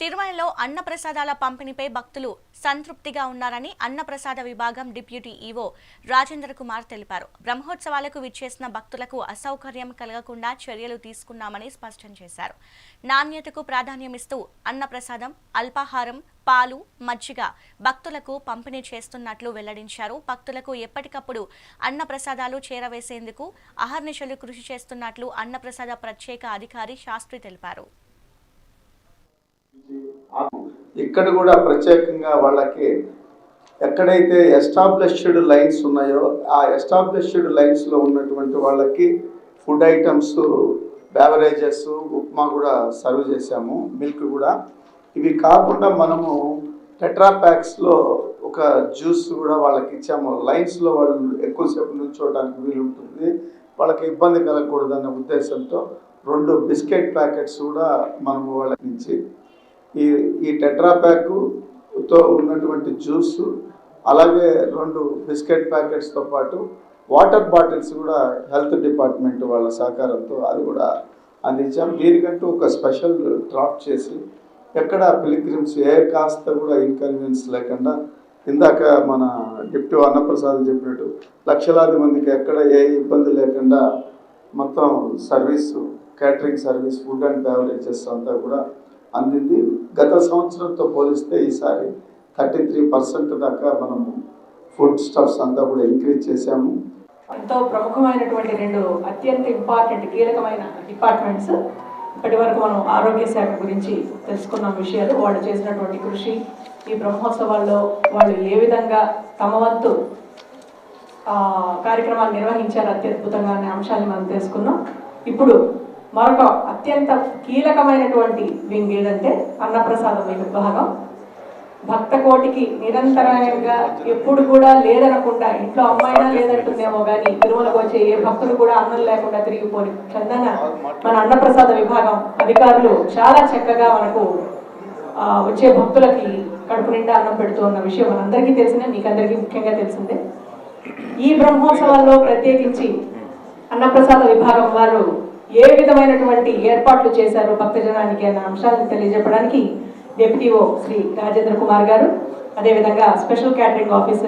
తిరుమలలో అన్నప్రసాదాల పంపిణీపై భక్తులు సంతృప్తిగా ఉన్నారని అన్నప్రసాద విభాగం డిప్యూటీ ఈవో రాజేంద్ర కుమార్ తెలిపారు. బ్రహ్మోత్సవాలకు విచ్చేసిన భక్తులకు అసౌకర్యం కలగకుండా చర్యలు తీసుకున్నామని స్పష్టం చేశారు. నాణ్యతకు ప్రాధాన్యమిస్తూ అన్నప్రసాదం అల్పాహారం పాలు మజ్జిగ భక్తులకు పంపిణీ చేస్తున్నట్లు వెల్లడించారు. భక్తులకు ఎప్పటికప్పుడు అన్నప్రసాదాలు చేరవేసేందుకు అహర్నిశలు కృషి చేస్తున్నట్లు అన్నప్రసాద ప్రత్యేక అధికారి శాస్త్రి తెలిపారు. ఇక్కడ కూడా ప్రత్యేకంగా వాళ్ళకి ఎక్కడైతే ఎస్టాబ్లిష్డ్ లైన్స్ ఉన్నాయో ఆ ఎస్టాబ్లిష్డ్ లైన్స్లో ఉన్నటువంటి వాళ్ళకి ఫుడ్ ఐటమ్స్ బ్యావరేజెస్ ఉప్మా కూడా సర్వ్ చేశాము మిల్క్ కూడా. ఇవి కాకుండా మనము టెట్రాప్యాక్స్లో ఒక జ్యూస్ కూడా వాళ్ళకి ఇచ్చాము. లైన్స్లో వాళ్ళు ఎక్కువసేపు నుంచోవడానికి వీలు ఉంటుంది వాళ్ళకి ఇబ్బంది కలగకూడదనే ఉద్దేశంతో రెండు బిస్కెట్ ప్యాకెట్స్ కూడా మనము వాళ్ళకి ఇచ్చి ఈ ఈ టెట్రాప్యాకుతో ఉన్నటువంటి జ్యూస్ అలాగే రెండు బిస్కెట్ ప్యాకెట్స్తో పాటు వాటర్ బాటిల్స్ కూడా హెల్త్ డిపార్ట్మెంట్ వాళ్ళ సహకారంతో అది కూడా అందించాం. దీనికంటూ ఒక స్పెషల్ డ్రాఫ్ట్ చేసి ఎక్కడ పిలిగ్రిమ్స్ ఏ కాస్త కూడా ఇన్కన్వీనియన్స్ లేకుండా ఇందాక మన డిప్టీ అన్నప్రసాద్ చెప్పినట్టు లక్షలాది మందికి ఎక్కడ ఏ ఇబ్బంది లేకుండా మొత్తం service catering service food and beverages అంతా కూడా అందింది. గత సంవత్సరంతో పోలిస్తే ఈసారి థర్టీ త్రీ పర్సెంట్ దాకా మనము ఫుడ్ స్టఫ్స్ అంతా కూడా ఇంక్రీజ్ చేశాము. ఎంతో ప్రముఖమైనటువంటి రెండు అత్యంత ఇంపార్టెంట్ కీలకమైన డిపార్ట్మెంట్స్. ఇప్పటి వరకు మనం ఆరోగ్య శాఖ గురించి తెలుసుకున్న విషయాలు వాళ్ళు చేసినటువంటి కృషి ఈ బ్రహ్మోత్సవాల్లో వాళ్ళు ఏ విధంగా తమ వంతు కార్యక్రమాలు నిర్వహించారు అత్యద్భుతంగా అనే అంశాన్ని మనం తెలుసుకున్నాం ఇప్పుడు మరొక అత్యంత కీలకమైనటువంటి వింగ్ ఏదంటే అన్నప్రసాదం విభాగం భక్త కోటికి నిరంతరంగా ఎప్పుడు కూడా లేదనకుండా ఇంట్లో అమ్మాయినా లేదంటుందేమో కానీ తిరుమలకు వచ్చే ఏ భక్తులు కూడా అన్నం లేకుండా తిరిగిపోని చందన మన అన్నప్రసాద విభాగం అధికారులు చాలా చక్కగా మనకు వచ్చే భక్తులకి కడుపు నిండా అన్నం పెడుతూ ఉన్న విషయం మనందరికీ తెలిసిందే మీకందరికీ ముఖ్యంగా తెలిసిందే. ఈ బ్రహ్మోత్సవాల్లో ప్రత్యేకించి అన్నప్రసాద విభాగం వారు ఏ విధమైనటువంటి ఏర్పాట్లు చేశారు భక్తజనానికి అన్న అంశాలను తెలియజెప్పడానికి డిప్యూటీ శ్రీ రాజేంద్ర కుమార్ గారు. అదేవిధంగా స్పెషల్ క్యాటరింగ్ ఆఫీసర్